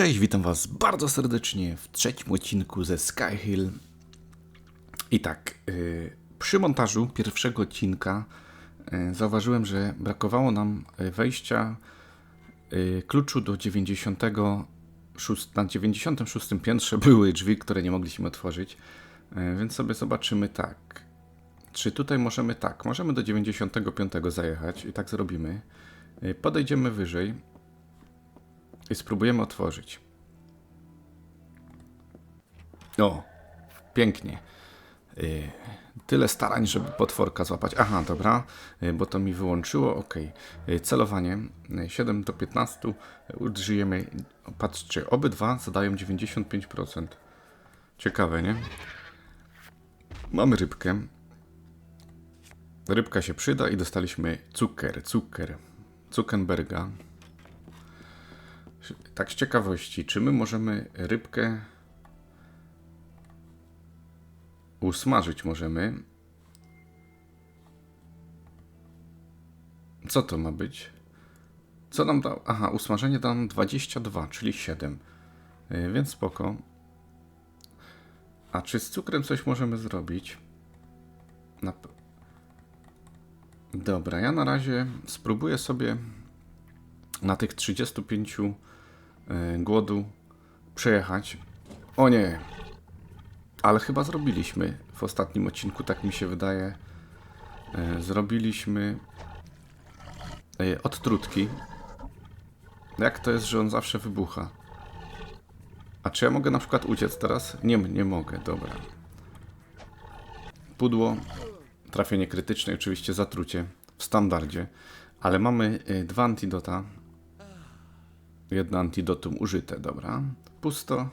Cześć, witam Was bardzo serdecznie w trzecim odcinku ze Skyhill. I tak, yy, przy montażu pierwszego odcinka yy, zauważyłem, że brakowało nam yy, wejścia kluczu do 96. Na 96 piętrze były drzwi, które nie mogliśmy otworzyć, więc sobie zobaczymy tak. Czy tutaj możemy tak? Możemy do 95 zajechać i tak zrobimy. Podejdziemy wyżej i spróbujemy otworzyć. O, pięknie. Yy, tyle starań, żeby potworka złapać. Aha, dobra, yy, bo to mi wyłączyło. Ok. Celowanie yy, 7 do 15. Użyjemy. Patrzcie, obydwa zadają 95%. Ciekawe, nie? Mamy rybkę. Rybka się przyda i dostaliśmy cukier, cukier, Zuckerberga. Tak z ciekawości, czy my możemy rybkę usmażyć możemy? Co to ma być? Co nam dał? Aha, usmażenie da nam 22, czyli 7. Yy, więc spoko. A czy z cukrem coś możemy zrobić? Na... Dobra, ja na razie spróbuję sobie na tych 35 yy, głodu przejechać. O nie, ale chyba zrobiliśmy w ostatnim odcinku, tak mi się wydaje. E, Zrobiliśmy e, odtrutki. Jak to jest, że on zawsze wybucha? A czy ja mogę na przykład uciec teraz? Nie, nie mogę, dobra. Pudło, trafienie krytyczne, oczywiście zatrucie w standardzie, ale mamy e, dwa antidota. Jedno antidotum użyte, dobra. Pusto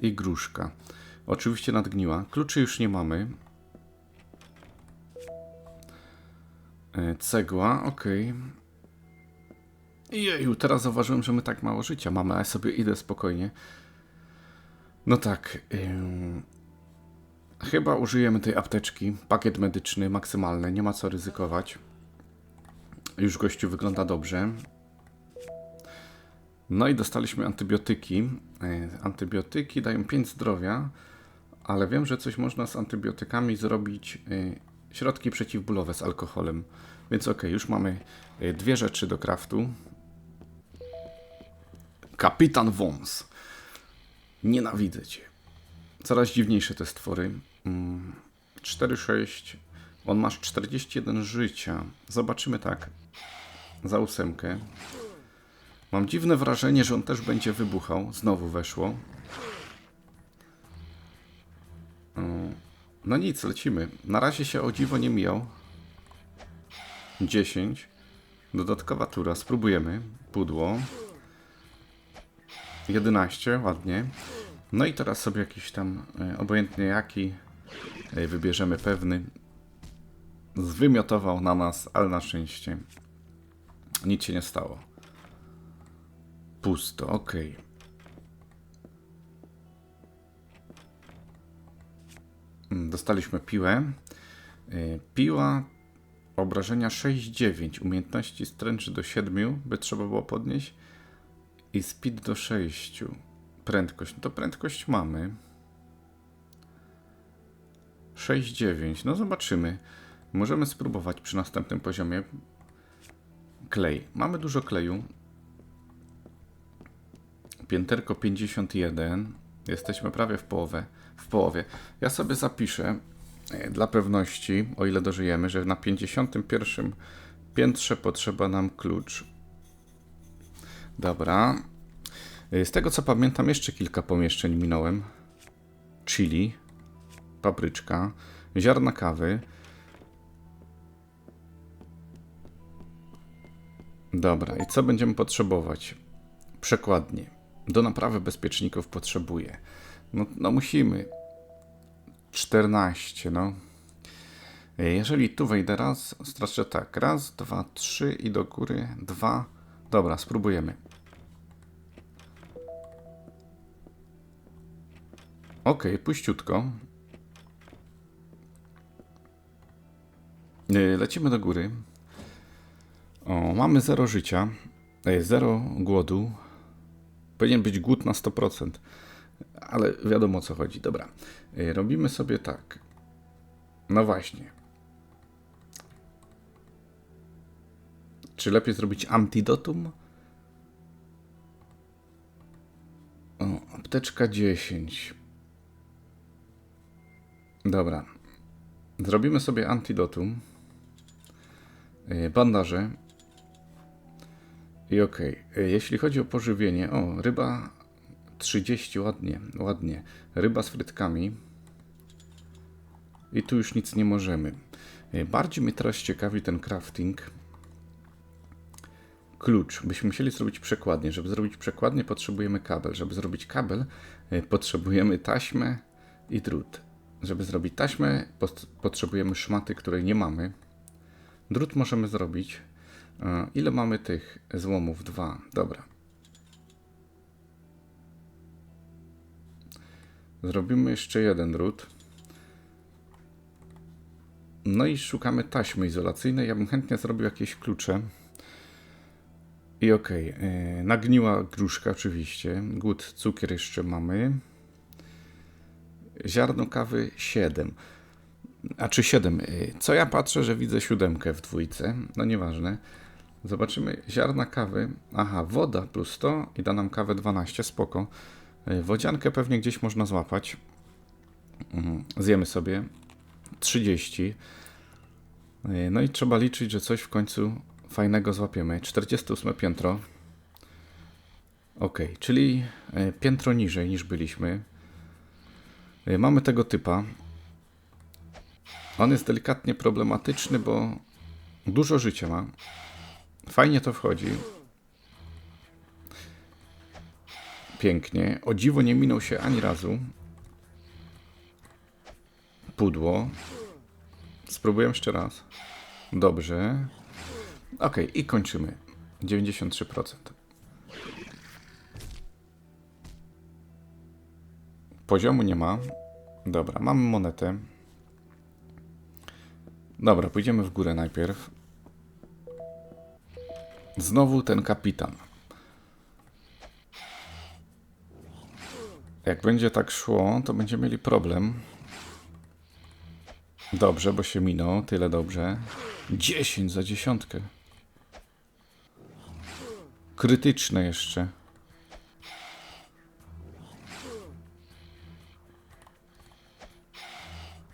i gruszka. Oczywiście nadgniła. Kluczy już nie mamy. E, Cegła, ok. Jeju, teraz zauważyłem, że my tak mało życia mamy, a ja sobie idę spokojnie. No tak. ym, Chyba użyjemy tej apteczki. Pakiet medyczny maksymalny, nie ma co ryzykować. Już gościu wygląda dobrze. No i dostaliśmy antybiotyki. E, Antybiotyki dają 5 zdrowia, ale wiem, że coś można z antybiotykami zrobić. e, Środki przeciwbólowe z alkoholem. Więc ok, już mamy e, dwie rzeczy do craftu. Kapitan Wąs. Nienawidzę cię. Coraz dziwniejsze te stwory. Mm, 4-6. On masz 41 życia. Zobaczymy tak. Za ósemkę. Mam dziwne wrażenie, że on też będzie wybuchał. Znowu weszło. O, No nic, lecimy. Na razie się o dziwo nie mijał. 10. Dodatkowa tura. Spróbujemy. Pudło. 11. Ładnie. No i teraz sobie jakiś tam, e, obojętnie jaki, e, wybierzemy pewny. Zwymiotował na nas, ale na szczęście nic się nie stało. Pusto, ok. Mm, Dostaliśmy piłę. Y, Piła obrażenia 6-9, umiejętności stręczy do 7, by trzeba było podnieść. I speed do 6. Prędkość, no to prędkość mamy. 6-9, no zobaczymy. Możemy spróbować przy następnym poziomie. Klej. Mamy dużo kleju. Pięterko 51. Jesteśmy prawie w połowę. W połowie. Ja sobie zapiszę e, dla pewności, o ile dożyjemy, że na 51 piętrze potrzeba nam klucz. Dobra. E, Z tego co pamiętam, jeszcze kilka pomieszczeń minąłem. Chili, papryczka, ziarna kawy. Dobra, i co będziemy potrzebować? Przekładnie. Do naprawy bezpieczników potrzebuję. No, no musimy. 14, no. Jeżeli tu wejdę raz, straszę tak. Raz, dwa, trzy i do góry. Dwa. Dobra, spróbujemy. Ok, puściutko. Yy, Lecimy do góry. O, mamy 0 życia. 0 głodu. Powinien być głód na 100%. Ale wiadomo o co chodzi. Dobra. Y, Robimy sobie tak. No właśnie. Czy lepiej zrobić antidotum? O, apteczka 10. Dobra. Zrobimy sobie antidotum. Y, Bandaże. I okej. Y, Jeśli chodzi o pożywienie. O, ryba 30, ładnie, ładnie. Ryba z frytkami. I tu już nic nie możemy. Y, Bardziej mnie teraz ciekawi ten crafting. Klucz. Byśmy musieli zrobić przekładnię. Żeby zrobić przekładnię, potrzebujemy kabel. Żeby zrobić kabel, y, potrzebujemy taśmę i drut. Żeby zrobić taśmę, pot- potrzebujemy szmaty, której nie mamy. Drut możemy zrobić. E, Ile mamy tych złomów? Dwa. Dobra. Zrobimy jeszcze jeden drut. No i szukamy taśmy izolacyjnej. Ja bym chętnie zrobił jakieś klucze. I okej, okay. nagniła gruszka oczywiście. Głód cukier jeszcze mamy. Ziarno kawy 7. A czy 7? Co ja patrzę, że widzę siódemkę w dwójce? No nieważne. Zobaczymy ziarna kawy. Aha, woda plus 100 i da nam kawę 12, spoko. Y, Wodziankę pewnie gdzieś można złapać. Mhm, Zjemy sobie 30. Y, No i trzeba liczyć, że coś w końcu fajnego złapiemy. 48 piętro. Ok, czyli y, piętro niżej niż byliśmy. Mamy tego typa. On jest delikatnie problematyczny, bo dużo życia ma. Fajnie to wchodzi. Pięknie. O dziwo nie minął się ani razu. Pudło. Spróbuję jeszcze raz. Dobrze. Ok, i kończymy. 93%. Poziomu nie ma. Dobra, mamy monetę. Dobra, pójdziemy w górę najpierw. Znowu ten kapitan. Jak będzie tak szło, to będziemy mieli problem. Dobrze, bo się minął, tyle dobrze. 10 za dziesiątkę. Krytyczne jeszcze.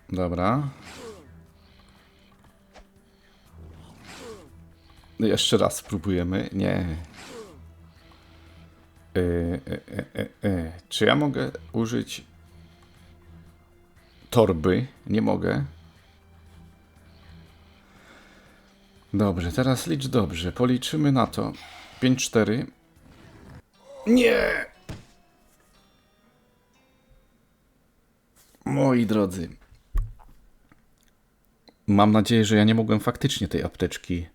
Dobra. Jeszcze raz spróbujemy. Nie. E, e, e, e, e. Czy ja mogę użyć torby? Nie mogę. Dobrze, teraz licz dobrze. Policzymy na to. 5, 4. Nie! Moi drodzy. Mam nadzieję, że ja nie mogłem faktycznie tej apteczki.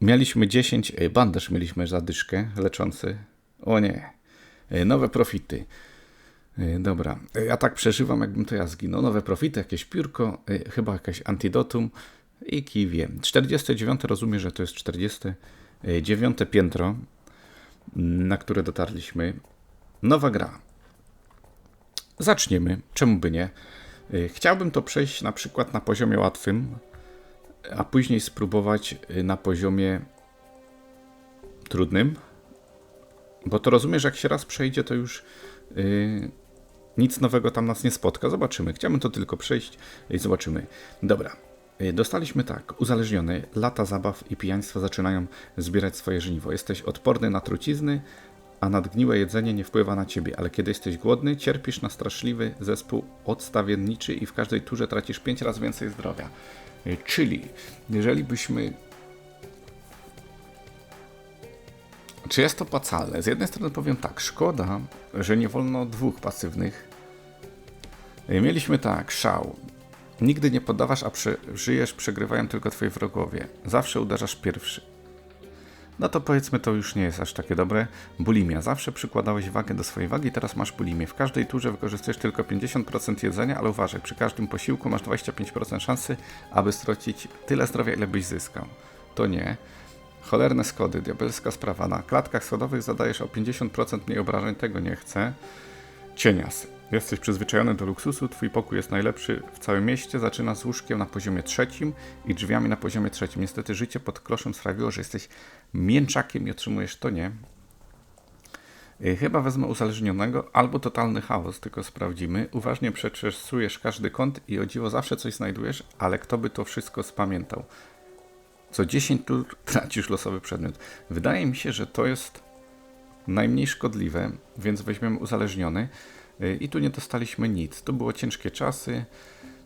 Mieliśmy 10, e, bandaż mieliśmy zadyszkę leczący. O nie. E, Nowe profity. E, Dobra, ja tak przeżywam, jakbym to ja zginął. Nowe profity, jakieś piórko, chyba jakieś antidotum i kiwie. 49 rozumiem, że to jest 49 piętro, m, na które dotarliśmy. Nowa gra. Zaczniemy, czemu by nie? Chciałbym to przejść na przykład na poziomie łatwym, a później spróbować y, na poziomie trudnym. Bo to rozumiesz, jak się raz przejdzie, to już y, nic nowego tam nas nie spotka. Zobaczymy. Chciałbym to tylko przejść i zobaczymy. Dobra. Y, Dostaliśmy tak, uzależniony, lata zabaw i pijaństwa zaczynają zbierać swoje żniwo. Jesteś odporny na trucizny, a nadgniłe jedzenie nie wpływa na ciebie, ale kiedy jesteś głodny, cierpisz na straszliwy zespół odstawienniczy i w każdej turze tracisz 5 razy więcej zdrowia. Y, Czyli, jeżeli byśmy. Czy jest to opłacalne? Z jednej strony powiem tak, szkoda, że nie wolno dwóch pasywnych. Y, Mieliśmy tak, szał. Nigdy nie poddawasz, a przeżyjesz, przegrywają tylko twoi wrogowie. Zawsze uderzasz pierwszy. No to powiedzmy, to już nie jest aż takie dobre. Bulimia. Zawsze przykładałeś wagę do swojej wagi, teraz masz bulimię. W każdej turze wykorzystujesz tylko 50% jedzenia, ale uważaj, przy każdym posiłku masz 25% szansy, aby stracić tyle zdrowia, ile byś zyskał. To nie. Cholerne skody, diabelska sprawa. Na klatkach schodowych zadajesz o 50% mniej obrażeń, tego nie chcę. Cienias. Jesteś przyzwyczajony do luksusu, twój pokój jest najlepszy w całym mieście, zaczyna z łóżkiem na poziomie trzecim i drzwiami na poziomie trzecim. Niestety życie pod kloszem sprawiło, że jesteś mięczakiem i otrzymujesz to nie. Y, Chyba wezmę uzależnionego albo totalny chaos, tylko sprawdzimy. Uważnie przeczesujesz każdy kąt i o dziwo zawsze coś znajdujesz, ale kto by to wszystko spamiętał? Co 10 tur tracisz losowy przedmiot. Wydaje mi się, że to jest najmniej szkodliwe, więc weźmiemy uzależniony. Y, I tu nie dostaliśmy nic. To było ciężkie czasy.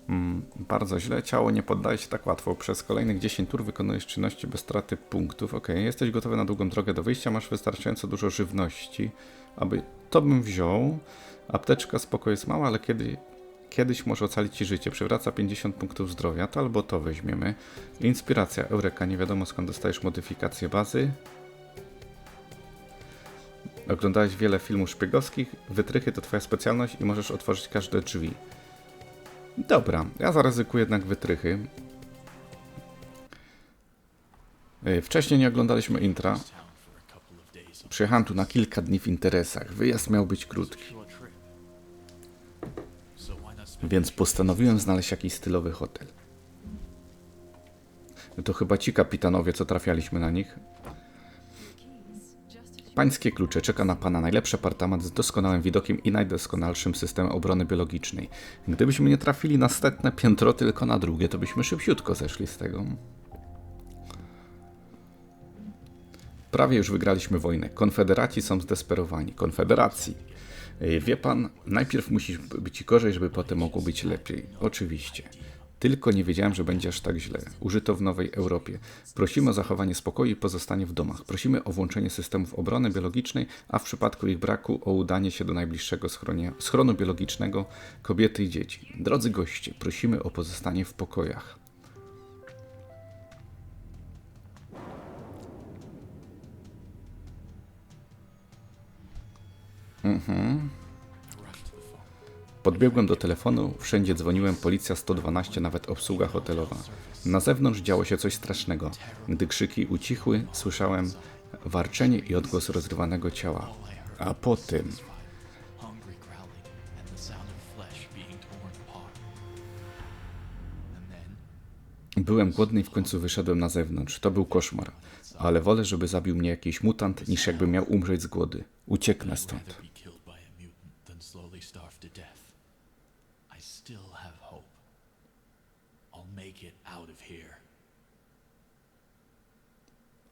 Mm, bardzo źle. Ciało nie poddaje się tak łatwo. Przez kolejnych 10 tur wykonujesz czynności bez straty punktów. Ok, jesteś gotowy na długą drogę do wyjścia. Masz wystarczająco dużo żywności, aby to bym wziął. Apteczka spoko jest mała, ale kiedy, kiedyś może ocalić ci życie. Przywraca 50 punktów zdrowia. To albo to weźmiemy. Inspiracja Eureka. Nie wiadomo skąd dostajesz modyfikację bazy. Oglądałeś wiele filmów szpiegowskich. Wytrychy to twoja specjalność i możesz otworzyć każde drzwi. Dobra, ja zaryzykuję jednak wytrychy. Wcześniej nie oglądaliśmy intra. Przyjechałem tu na kilka dni w interesach. Wyjazd miał być krótki, więc postanowiłem znaleźć jakiś stylowy hotel. To chyba ci kapitanowie, co trafialiśmy na nich. Pańskie klucze czeka na pana najlepszy apartament z doskonałym widokiem i najdoskonalszym systemem obrony biologicznej. Gdybyśmy nie trafili na setne piętro, tylko na drugie, to byśmy szybciutko zeszli z tego. Prawie już wygraliśmy wojnę. Konfederaci są zdesperowani. Konfederacji. Wie pan, najpierw musi być gorzej, żeby potem mogło być lepiej. Oczywiście. Tylko nie wiedziałem, że będzie aż tak źle. Użyto w Nowej Europie. Prosimy o zachowanie spokoju i pozostanie w domach. Prosimy o włączenie systemów obrony biologicznej, a w przypadku ich braku o udanie się do najbliższego schronia, schronu biologicznego kobiety i dzieci. Drodzy goście, prosimy o pozostanie w pokojach. Podbiegłem do telefonu, wszędzie dzwoniłem, policja 112, nawet obsługa hotelowa. Na zewnątrz działo się coś strasznego. Gdy krzyki ucichły, słyszałem warczenie i odgłos rozrywanego ciała. A. And then byłem głodny i w końcu wyszedłem na zewnątrz. To był koszmar. Ale wolę, żeby zabił mnie jakiś mutant, niż jakby miał umrzeć z głody. Ucieknę stąd. I still have hope. I'll make it out of here.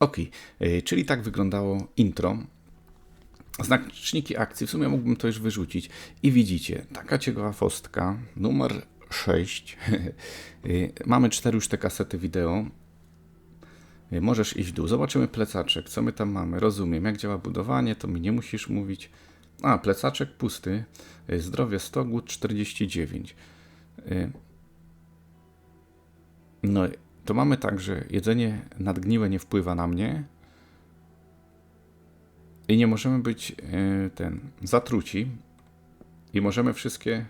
Okej, y, czyli tak wyglądało intro. Znaczniki akcji, w sumie mógłbym to już wyrzucić. I widzicie, taka ciekawostka, numer 6. Y, Mamy cztery już te kasety wideo. Y, Możesz iść w dół. Zobaczymy plecaczek. Co my tam mamy? Rozumiem. Jak działa budowanie, to mi nie musisz mówić. A, plecaczek pusty. Y, Zdrowie 100, głód 49. Y, No, to mamy tak, że jedzenie nadgniłe nie wpływa na mnie i nie możemy być e, ten zatruci i możemy wszystkie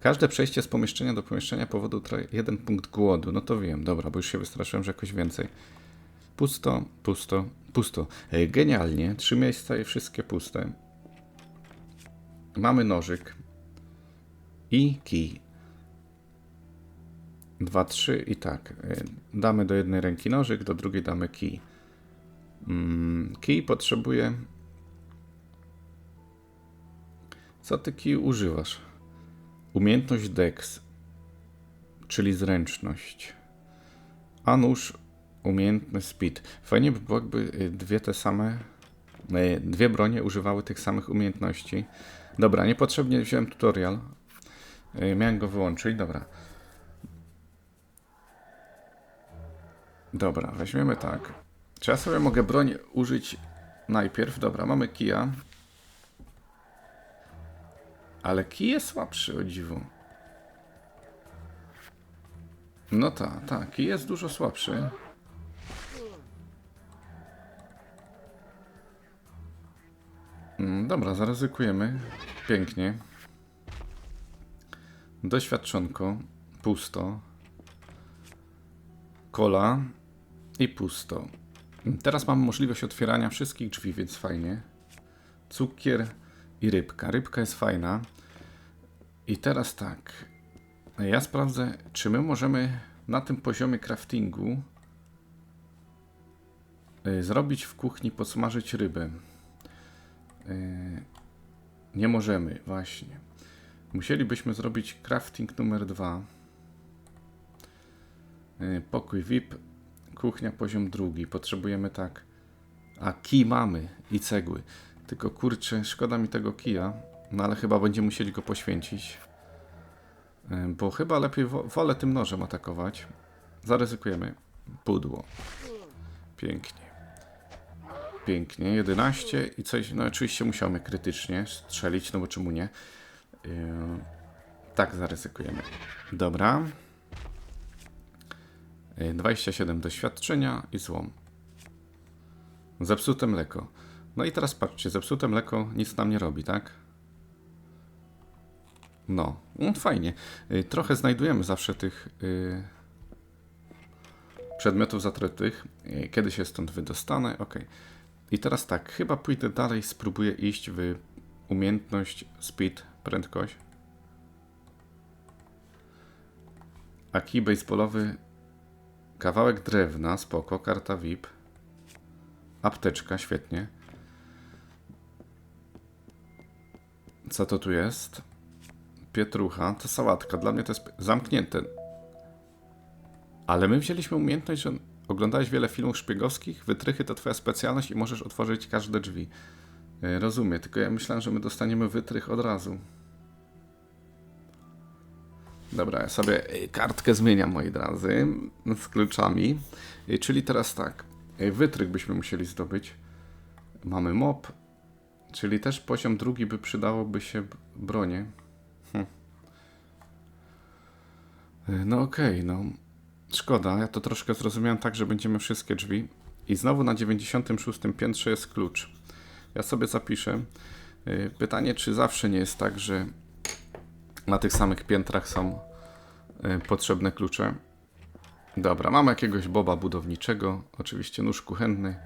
każde przejście z pomieszczenia do pomieszczenia powodu jeden punkt głodu. No to wiem, dobra, bo już się wystraszyłem, że jakoś więcej. Pusto, pusto, pusto. Genialnie, trzy miejsca i wszystkie puste. Mamy nożyk i kij. Dwa, trzy i tak. y, Damy do jednej ręki nożyk, do drugiej damy kij. Mm, Kij potrzebuje. Co ty kij używasz? Umiejętność Dex, czyli zręczność. A nóż, umiejętność Speed. Fajnie by było, jakby y, dwie te same. y, Dwie bronie używały tych samych umiejętności. Dobra, niepotrzebnie wziąłem tutorial. Y, Miałem go wyłączyć, dobra. Dobra, weźmiemy tak. Czy ja sobie mogę broń użyć najpierw? Dobra, mamy kija. Ale kij jest słabszy, o dziwo. No tak, tak, kij jest dużo słabszy. Mm, Dobra, zaryzykujemy. Pięknie. Doświadczonko. Pusto. Kola i pusto. Teraz mamy możliwość otwierania wszystkich drzwi, więc fajnie. Cukier i rybka. Rybka jest fajna. I teraz tak. Ja sprawdzę, czy my możemy na tym poziomie craftingu y, zrobić w kuchni, podsmażyć rybę. Nie możemy, właśnie. Musielibyśmy zrobić crafting numer dwa. Y, Pokój VIP, kuchnia poziom drugi. Potrzebujemy tak. A kij mamy i cegły. Tylko kurczę, szkoda mi tego kija. No ale chyba będziemy musieli go poświęcić. Y, Bo chyba lepiej wo wolę tym nożem atakować. Zaryzykujemy. Pudło. Pięknie. Pięknie. 11 i coś. No oczywiście musiamy krytycznie strzelić, no bo czemu nie? Yy, tak zaryzykujemy. Dobra. Yy, 27 doświadczenia i złom. Zepsute mleko. No i teraz patrzcie, zepsute mleko nic nam nie robi, tak? No, mm, fajnie. Y, Trochę znajdujemy zawsze tych y, przedmiotów zatrytych. Y, Kiedy się stąd wydostanę? Ok. I teraz tak, chyba pójdę dalej, spróbuję iść w umiejętność speed, prędkość. A kij baseballowy, kawałek drewna, spoko, karta VIP. Apteczka, świetnie. Co to tu jest? Pietrucha, to sałatka. Dla mnie to jest zamknięte. Ale my wzięliśmy umiejętność, że oglądałeś wiele filmów szpiegowskich, wytrychy to twoja specjalność i możesz otworzyć każde drzwi. E, Rozumiem, tylko ja myślałem, że my dostaniemy wytrych od razu. Dobra, ja sobie e, kartkę zmieniam, moi drodzy, z kluczami. E, Czyli teraz tak, wytrych byśmy musieli zdobyć. Mamy mop, czyli też poziom drugi by przydałoby się bronie. Y, No okej, no. Szkoda, ja to troszkę zrozumiałem tak, że będziemy wszystkie drzwi. I znowu na 96 piętrze jest klucz. Ja sobie zapiszę. Y, Pytanie, czy zawsze nie jest tak, że na tych samych piętrach są y, potrzebne klucze? Dobra, mamy jakiegoś boba budowniczego, oczywiście nóż kuchenny.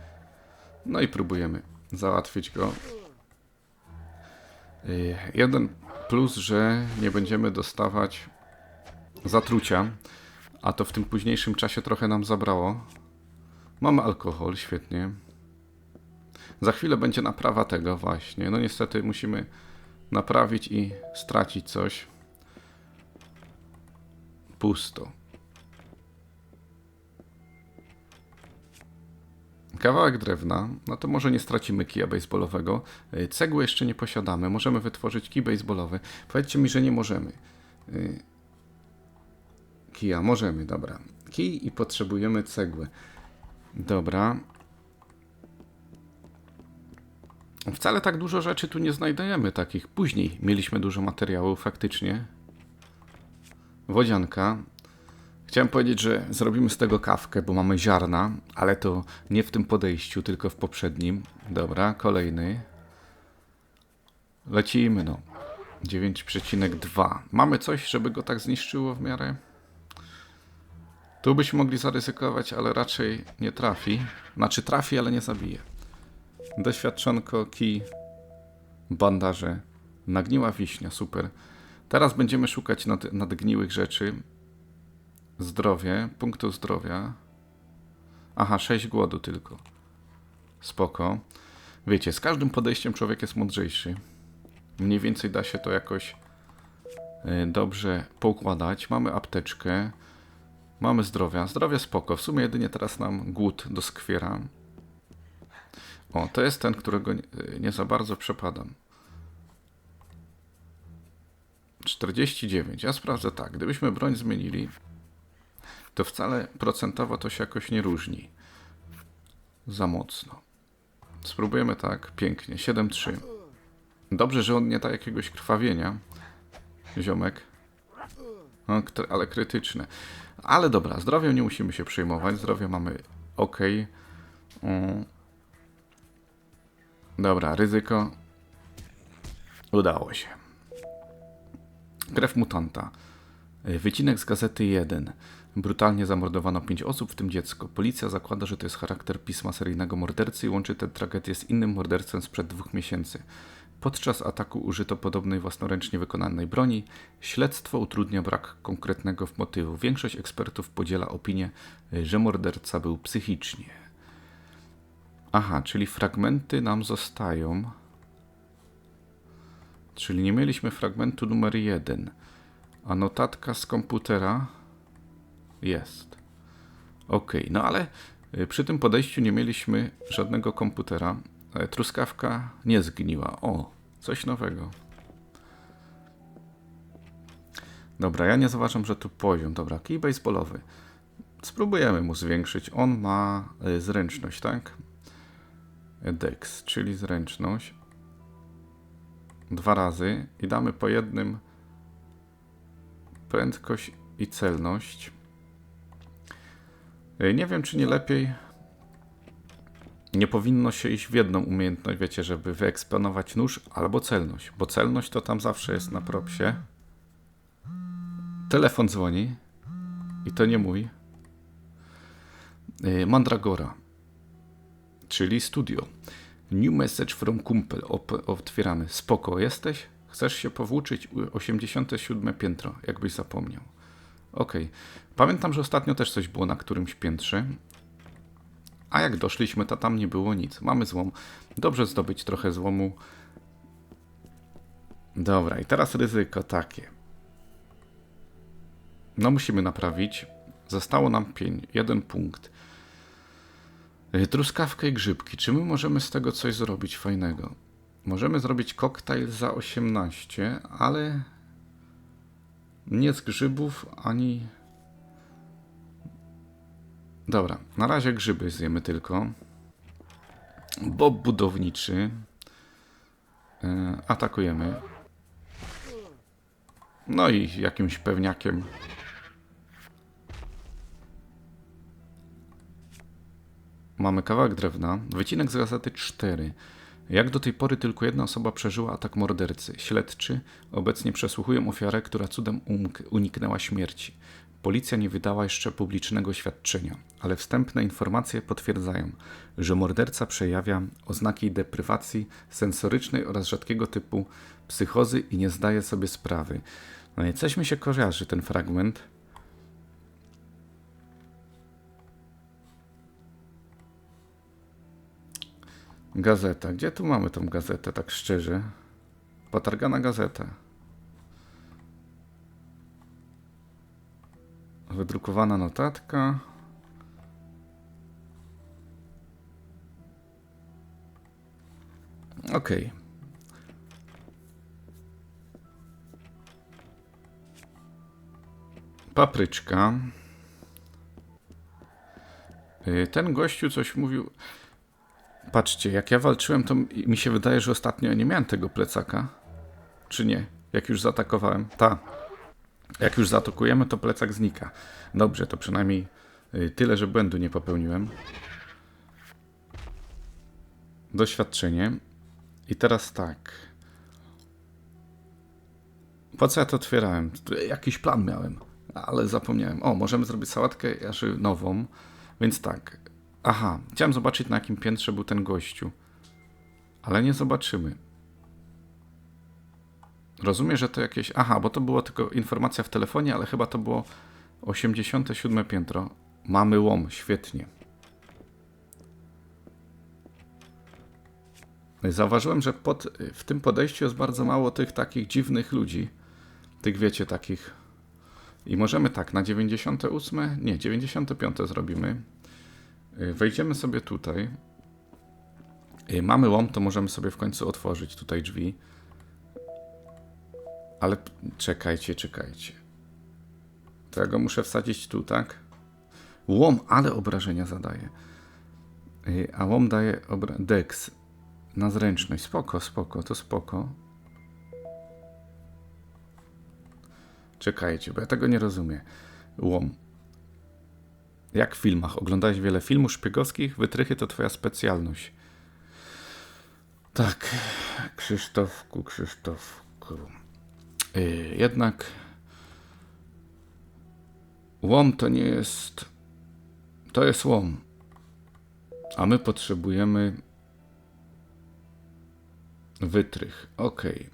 No i próbujemy załatwić go. Y, Jeden plus, że nie będziemy dostawać zatrucia, a to w tym późniejszym czasie trochę nam zabrało. Mamy alkohol, świetnie. Za chwilę będzie naprawa tego właśnie. No niestety musimy naprawić i stracić coś. Pusto. Kawałek drewna, no to może nie stracimy kija baseballowego. Y, Cegły jeszcze nie posiadamy. Możemy wytworzyć kij baseballowy. Powiedzcie mi, że nie możemy. Kija, możemy, dobra. Kij i potrzebujemy cegły. Dobra. Wcale tak dużo rzeczy tu nie znajdujemy takich. Później mieliśmy dużo materiału, faktycznie. Wodzianka. Chciałem powiedzieć, że zrobimy z tego kawkę, bo mamy ziarna, ale to nie w tym podejściu, tylko w poprzednim. Dobra, kolejny. Lecimy, no. 9,2. Mamy coś, żeby go tak zniszczyło w miarę? Tu byśmy mogli zaryzykować, ale raczej nie trafi. Znaczy trafi, ale nie zabije. Doświadczonko, kij, bandaże, nagniła wiśnia, super. Teraz będziemy szukać nad, nadgniłych rzeczy. Zdrowie, punktu zdrowia. Aha, 6 głodu tylko. Spoko. Wiecie, z każdym podejściem człowiek jest mądrzejszy. Mniej więcej da się to jakoś y, dobrze poukładać. Mamy apteczkę. Mamy zdrowia. Zdrowie spoko. W sumie jedynie teraz nam głód doskwiera. O, to jest ten, którego nie, nie za bardzo przepadam. 49. Ja sprawdzę tak. Gdybyśmy broń zmienili, to wcale procentowo to się jakoś nie różni. Za mocno. Spróbujemy tak. Pięknie. 7-3. Dobrze, że on nie da jakiegoś krwawienia. Ziomek. No, ale krytyczne. Ale dobra, zdrowiem nie musimy się przejmować. Zdrowie mamy ok. Mm. Dobra, ryzyko. Udało się. Krew mutanta. Wycinek z gazety 1. Brutalnie zamordowano pięć osób, w tym dziecko. Policja zakłada, że to jest charakter pisma seryjnego mordercy i łączy tę tragedię z innym mordercą sprzed dwóch miesięcy. Podczas ataku użyto podobnej własnoręcznie wykonanej broni. Śledztwo utrudnia brak konkretnego motywu. Większość ekspertów podziela opinię, że morderca był psychicznie. Aha, czyli fragmenty nam zostają. Czyli nie mieliśmy fragmentu numer jeden. A notatka z komputera jest. Ok, no ale y, przy tym podejściu nie mieliśmy żadnego komputera. Truskawka nie zgniła. O, coś nowego. Dobra, ja nie zauważam, że tu poziom. Dobra, kij baseballowy. Spróbujemy mu zwiększyć. On ma y, zręczność, tak? Dex, czyli zręczność. Dwa razy i damy po jednym prędkość i celność. Y, Nie wiem, czy nie lepiej. Nie powinno się iść w jedną umiejętność, wiecie, żeby wyeksponować nóż albo celność, bo celność to tam zawsze jest na propsie. Telefon dzwoni i to nie mój. Y, Mandragora, czyli studio. New message from kumpel. Otwieramy. Spoko, jesteś? Chcesz się powłóczyć? U- 87 piętro, jakbyś zapomniał. Okej. Pamiętam, że ostatnio też coś było na którymś piętrze. A jak doszliśmy, to tam nie było nic. Mamy złom. Dobrze zdobyć trochę złomu. Dobra, i teraz ryzyko takie. No musimy naprawić. Zostało nam pień, jeden punkt. Y, Truskawkę i grzybki. Czy my możemy z tego coś zrobić fajnego? Możemy zrobić koktajl za 18, ale nie z grzybów ani. Dobra, na razie grzyby zjemy tylko. Bob budowniczy. E, atakujemy. No i jakimś pewniakiem. Mamy kawałek drewna. Wycinek z gazety 4. Jak do tej pory tylko jedna osoba przeżyła atak mordercy. Śledczy obecnie przesłuchują ofiarę, która cudem uniknęła śmierci. Policja nie wydała jeszcze publicznego świadczenia, ale wstępne informacje potwierdzają, że morderca przejawia oznaki deprywacji sensorycznej oraz rzadkiego typu psychozy i nie zdaje sobie sprawy. No i coś mi się kojarzy ten fragment. Gazeta. Gdzie tu mamy tą gazetę, tak szczerze? Potargana gazeta. Wydrukowana notatka. Okej. Papryczka. Y, Ten gościu coś mówił. Patrzcie, jak ja walczyłem, to mi się wydaje, że ostatnio nie miałem tego plecaka. Czy nie? Jak już zaatakowałem? Ta. Jak już zaatakujemy, to plecak znika. Dobrze, to przynajmniej y, tyle, że błędu nie popełniłem. Doświadczenie. I teraz tak. Po co ja to otwierałem? Jakiś plan miałem, ale zapomniałem. O, możemy zrobić sałatkę jarzynową. Więc tak. Aha, chciałem zobaczyć na jakim piętrze był ten gościu. Ale nie zobaczymy. Rozumiem, że to jakieś. Aha, bo to była tylko informacja w telefonie, ale chyba to było 87 piętro. Mamy łom, świetnie. Zauważyłem, że pod, w tym podejściu jest bardzo mało tych takich dziwnych ludzi. Tych wiecie, takich. I możemy tak, na 98, nie, 95 zrobimy. Y, Wejdziemy sobie tutaj. Y, Mamy łom, to możemy sobie w końcu otworzyć tutaj drzwi. Ale czekajcie, czekajcie. To ja go muszę wsadzić tu, tak? Łom, ale obrażenia zadaje. Y, A łom daje obra- dex na zręczność. Spoko, spoko, to spoko. Czekajcie, bo ja tego nie rozumiem. Łom. Jak w filmach? Oglądałeś wiele filmów szpiegowskich? Wytrychy to twoja specjalność. Tak, Krzysztofku, Krzysztofku. Yy, jednak Łom to nie jest. To jest łom. A my potrzebujemy wytrych. Okej.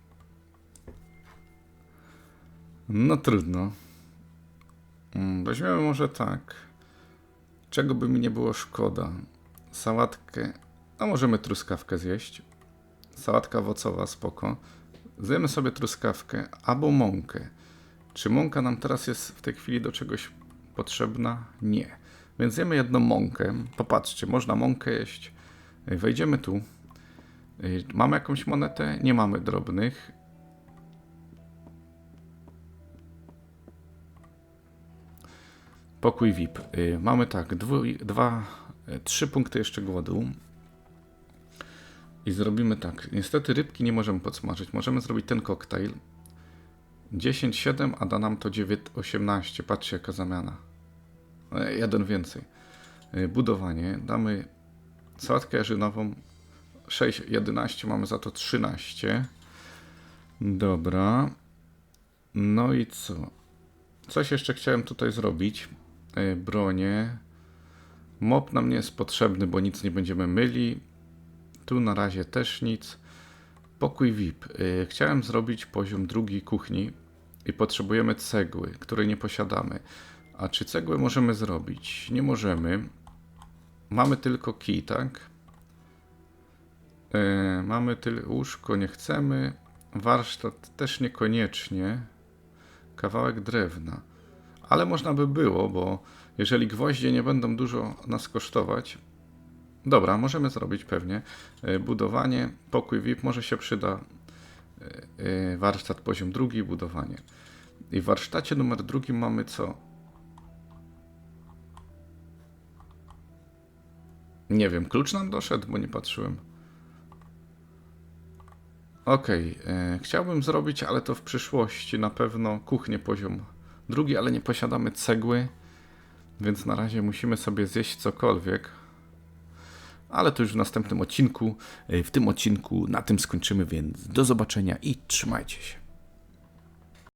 No trudno. Mm, Weźmiemy może tak. Czego by mi nie było szkoda? Sałatkę. A możemy truskawkę zjeść. Sałatka owocowa, spoko. Zjemy sobie truskawkę albo mąkę. Czy mąka nam teraz jest w tej chwili do czegoś potrzebna? Nie. Więc zjemy jedną mąkę. Popatrzcie, można mąkę jeść. Ej, Wejdziemy tu. Mamy jakąś monetę? Nie mamy drobnych. Pokój VIP. Mamy tak, dwu, dwa, y, trzy punkty jeszcze głodu. I zrobimy tak. Niestety rybki nie możemy podsmażyć. Możemy zrobić ten koktajl. 10, 7, a da nam to 9, 18. Patrzcie jaka zamiana. E, Jeden więcej. Y, Budowanie. Damy sałatkę jarzynową. 6, 11, mamy za to 13. Dobra. No i co? Coś jeszcze chciałem tutaj zrobić. E, Bronie. Mop nam nie jest potrzebny, bo nic nie będziemy myli. Tu na razie też nic. Pokój VIP. Y, Chciałem zrobić poziom drugi kuchni i potrzebujemy cegły, której nie posiadamy. A czy cegłę możemy zrobić? Nie możemy. Mamy tylko kij, tak? Y, Mamy tylko łóżko, nie chcemy. Warsztat też niekoniecznie. Kawałek drewna. Ale można by było, bo jeżeli gwoździe nie będą dużo nas kosztować, Dobra, możemy zrobić pewnie. E, Budowanie, pokój VIP może się przyda. E, e, Warsztat poziom drugi, budowanie. I w warsztacie numer drugim mamy co? Nie wiem, klucz nam doszedł, bo nie patrzyłem. E, chciałbym zrobić, ale to w przyszłości na pewno kuchnię poziom drugi, ale nie posiadamy cegły, więc na razie musimy sobie zjeść cokolwiek ale to już w następnym odcinku. W tym odcinku na tym skończymy, więc do zobaczenia i trzymajcie się.